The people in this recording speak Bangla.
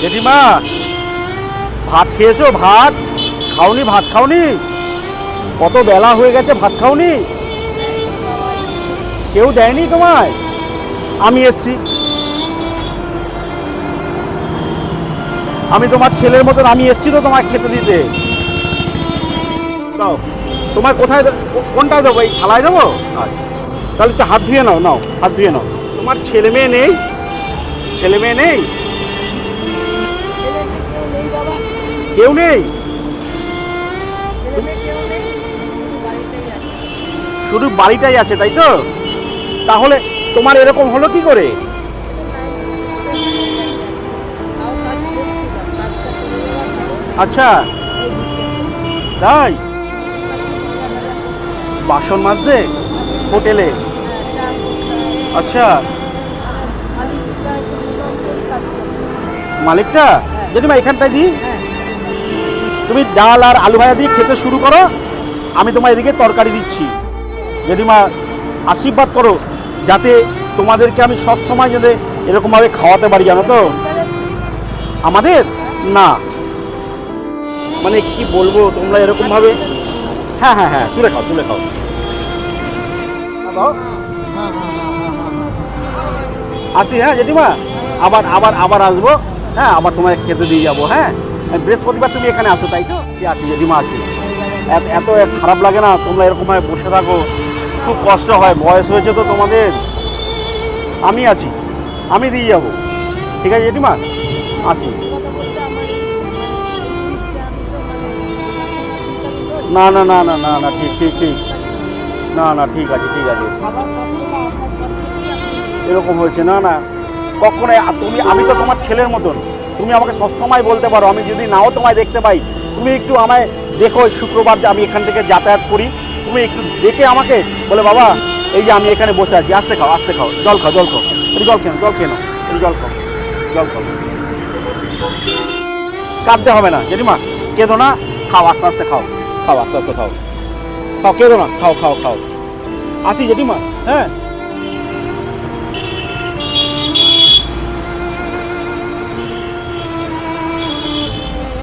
জেঠিমা, ভাত খেয়েছো? ভাত? খাওনি ভাত খাওনি? কত বেলা হয়ে গেছে, ভাত খাওনি? কেউ দেয়নি তোমায়? আমি এসছি। আমি তোমার ছেলের মতন, আমি এসছি তো তোমায় খেতে দিতে। দাও তোমার কোথায় কোনটা দেবো? এই থালায় দেবো? আচ্ছা। তাহলে তো হাত ধুয়ে নাও নাও, হাত ধুয়ে নাও। তোমার ছেলে মেয়ে নেই? ছেলে মেয়ে নেই? কেউ নেই? শুধু বাড়িটাই আছে তাই তো? তাহলে তোমার এরকম হলো কি করে? আচ্ছা তাই? বাসন মাজতে? হোটেলে? আচ্ছা। মালিকটা? জেঠিমা এখানটায় দিই? হ্যাঁ। তুমি ডাল আর আলু ভাজা দিয়ে খেতে শুরু করো, আমি তোমার এদিকে তরকারি দিচ্ছি। জেঠিমা, আশীর্বাদ করো, যাতে তোমাদেরকে আমি সব সময় যাতে এরকমভাবে খাওয়াতে পারি, জানো তো? আমাদের? না। মানে কি বলব, তোমরা এরকম ভাবে হ্যাঁ হ্যাঁ হ্যাঁ তুলে খাও তুলে খাও। আসি হ্যাঁ জেঠিমা? আবার আবার আবার আসব। হ্যাঁ আবার তোমায় খেতে দিয়ে যাব হ্যাঁ? বৃহস্পতিবার তুমি এখানে আসো তাই তো? আসি, আসি জেঠিমা আসি। এত এত খারাপ লাগে না? তোমরা এরকম বসে থাকো। খুব কষ্ট হয় বয়স হয়েছে তো তোমাদের। আমি আছি আমি দিয়ে যাব। ঠিক আছে জেঠিমা? আসি। মানে না না না না না না ঠিক ঠিক ঠিক। না না ঠিক আছে ঠিক আছে। এরকম হয়েছে না না। কখনো তুমি আমি তো তোমার ছেলের মতন। তুমি আমাকে সবসময় বলতে পারো, আমি যদি নাও তোমায় দেখতে পাই, তুমি একটু আমায় দেখো শুক্রবার আমি এখান থেকে যাতায়াত করি। তুমি একটু দেখে আমাকে বলে, বাবা, এই যে আমি এখানে বসে আছি, আস্তে খাও আস্তে খাও, জল খাও জল খাও। একটু জল কেন জল কেন একটু জল খাও জল খাও। কাঁদতে হবে না, জেঠিমা, কেঁদো না, খাও, আস্তে আস্তে খাও খাও, আস্তে আস্তে খাও। খাও, কেঁদো না, খাও খাও খাও। আসি, জেঠিমা হ্যাঁ?